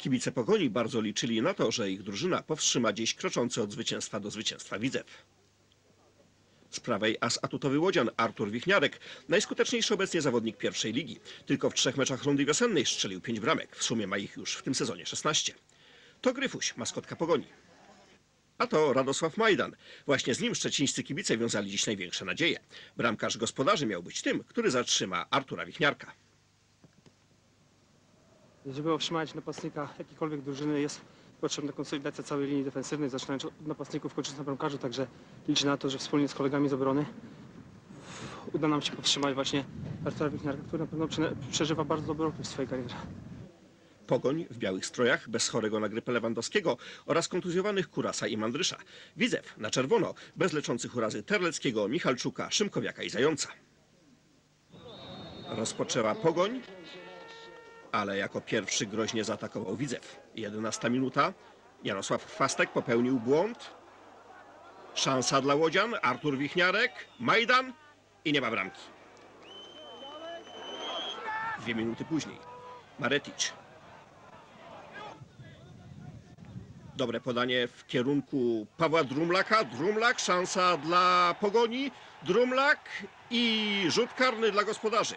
Kibice Pogoni bardzo liczyli na to, że ich drużyna powstrzyma dziś kroczący od zwycięstwa do zwycięstwa Widzew. Z prawej as atutowy łodzian Artur Wichniarek, najskuteczniejszy obecnie zawodnik pierwszej ligi. Tylko w trzech meczach rundy wiosennej strzelił pięć bramek. W sumie ma ich już w tym sezonie 16. To Gryfuś, maskotka Pogoni. A to Radosław Majdan. Właśnie z nim szczecińscy kibice wiązali dziś największe nadzieje. Bramkarz gospodarzy miał być tym, który zatrzyma Artura Wichniarka. Żeby otrzymać napastnika jakiejkolwiek drużyny jest potrzebna konsolidacja całej linii defensywnej, zaczynając od napastników, kończąc na bramkarzu, także liczę na to, że wspólnie z kolegami z obrony uda nam się powstrzymać właśnie Artura Wichniarka, który na pewno prze- przeżywa bardzo dobry okres w swojej karierze. Pogoń w białych strojach, bez chorego na grypę Lewandowskiego oraz kontuzjowanych Kurasa i Mandrysza. Widzew na czerwono, bez leczących urazy Terleckiego, Michalczuka, Szymkowiaka i Zająca. Rozpoczęła Pogoń, ale jako pierwszy groźnie zaatakował Widzew. 11 minuta. Jarosław Chwastek popełnił błąd. Szansa dla Łodzian, Artur Wichniarek, Majdan i nie ma bramki. Dwie minuty później. Maretic Dobre podanie w kierunku Pawła Drumlaka. Drumlak, szansa dla Pogoni. Drumlak i rzut karny dla gospodarzy.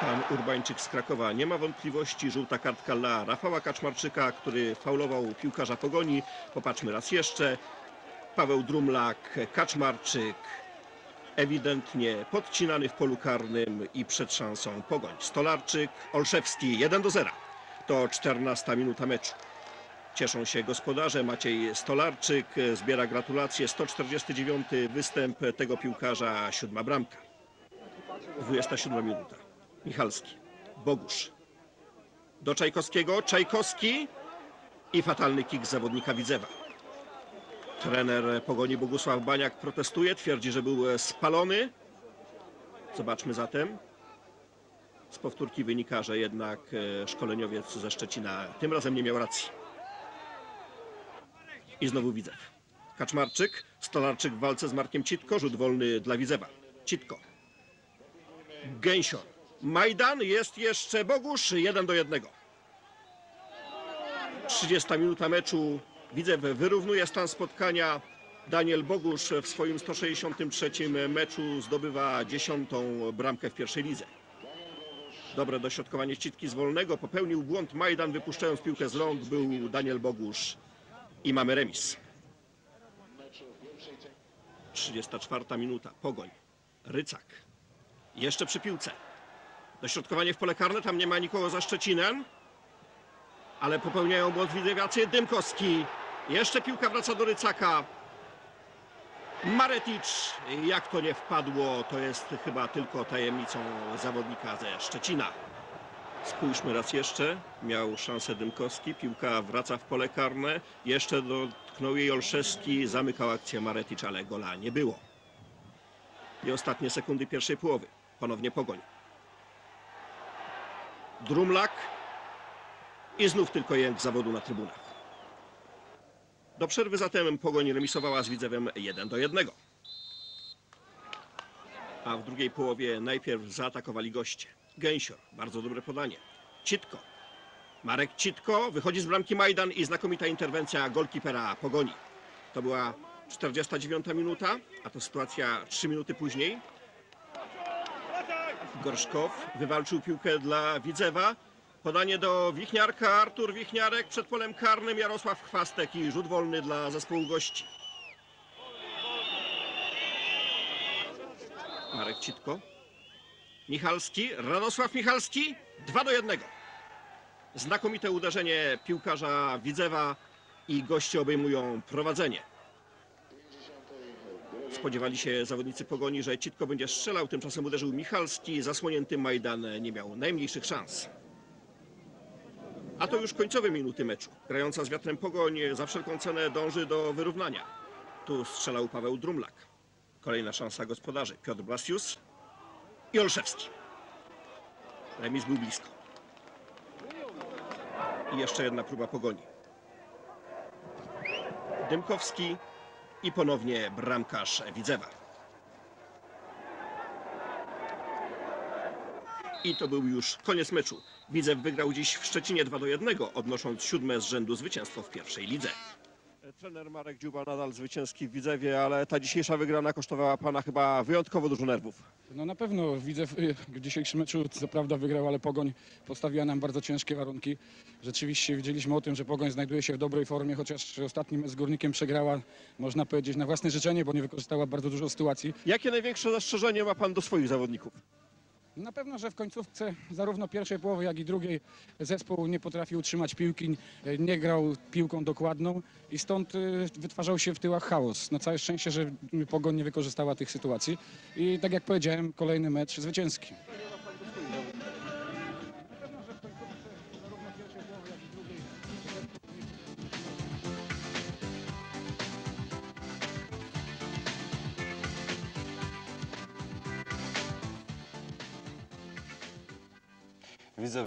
Pan Urbańczyk z Krakowa nie ma wątpliwości. Żółta kartka dla Rafała Kaczmarczyka, który faulował piłkarza Pogoni. Popatrzmy raz jeszcze. Paweł Drumlak, Kaczmarczyk. Ewidentnie podcinany w polu karnym i przed szansą Pogoń. Stolarczyk, Olszewski 1 do 0. To 14 minuta meczu. Cieszą się gospodarze. Maciej Stolarczyk zbiera gratulacje. 149 występ tego piłkarza, siódma bramka. 27 minuta. Michalski, Bogusz. Do Czajkowskiego, Czajkowski i fatalny kick zawodnika Widzewa. Trener Pogoni Bogusław Baniak protestuje, twierdzi, że był spalony. Zobaczmy zatem. Z powtórki wynika, że jednak e, szkoleniowiec ze Szczecina tym razem nie miał racji. I znowu Widzew. Kaczmarczyk, Stolarczyk w walce z Markiem Citko, rzut wolny dla Widzewa. Citko. Gęsior. Majdan, jest jeszcze Bogusz, 1 do 1. 30 minuta meczu. Widzew wyrównuje stan spotkania. Daniel Bogusz w swoim 163 meczu zdobywa dziesiątą bramkę w pierwszej lidze. Dobre dośrodkowanie ścitki z wolnego. Popełnił błąd Majdan, wypuszczając piłkę z rąk. Był Daniel Bogusz i mamy remis. 34 minuta. Pogoń. Rycak. Jeszcze przy piłce. Dośrodkowanie w pole karne. Tam nie ma nikogo za Szczecinem. Ale popełniają błąd widzewiacy. Dymkowski. Jeszcze piłka wraca do Rycaka. Maretic, jak to nie wpadło, to jest chyba tylko tajemnicą zawodnika ze Szczecina. Spójrzmy raz jeszcze. Miał szansę Dymkowski. Piłka wraca w pole karne. Jeszcze dotknął jej Olszewski. Zamykał akcję Maretic, ale gola nie było. I ostatnie sekundy pierwszej połowy. Ponownie Pogoń. Drumlak. I znów tylko jęk zawodu na trybunach. Do przerwy zatem Pogoń remisowała z Widzewem 1 do 1. A w drugiej połowie najpierw zaatakowali goście. Gęsior, bardzo dobre podanie. Citko. Marek Citko, wychodzi z bramki Majdan i znakomita interwencja golkipera Pogoni. To była 49 minuta, a to sytuacja 3 minuty później. Gorszkow wywalczył piłkę dla Widzewa. Podanie do Wichniarka, Artur Wichniarek przed polem karnym, Jarosław Chwastek i rzut wolny dla zespołu gości. Marek Citko. Michalski, Radosław Michalski, 2 do 1. Znakomite uderzenie piłkarza Widzewa i goście obejmują prowadzenie. Spodziewali się zawodnicy Pogoni, że Citko będzie strzelał, tymczasem uderzył Michalski, zasłonięty Majdan nie miał najmniejszych szans. A to już końcowe minuty meczu. Grająca z wiatrem Pogoń za wszelką cenę dąży do wyrównania. Tu strzelał Paweł Drumlak. Kolejna szansa gospodarzy. Piotr Blasius i Olszewski. Remis był blisko. I jeszcze jedna próba Pogoni. Dymkowski i ponownie bramkarz Widzewa. I to był już koniec meczu. Widzew wygrał dziś w Szczecinie 2 do 1, odnosząc siódme z rzędu zwycięstwo w pierwszej lidze. Trener Marek Dziuba nadal zwycięski w Widzewie, ale ta dzisiejsza wygrana kosztowała pana chyba wyjątkowo dużo nerwów. No na pewno widzę w, dzisiejszym meczu co prawda wygrał, ale Pogoń postawiła nam bardzo ciężkie warunki. Rzeczywiście wiedzieliśmy o tym, że Pogoń znajduje się w dobrej formie, chociaż ostatnim z Górnikiem przegrała, można powiedzieć, na własne życzenie, bo nie wykorzystała bardzo dużo sytuacji. Jakie największe zastrzeżenie ma pan do swoich zawodników? Na pewno, że w końcówce zarówno pierwszej połowy, jak i drugiej zespół nie potrafił utrzymać piłki, nie grał piłką dokładną i stąd y, wytwarzał się w tyłach chaos. Na całe szczęście, że Pogoń nie wykorzystała tych sytuacji i tak jak powiedziałem, kolejny mecz zwycięski. Widzę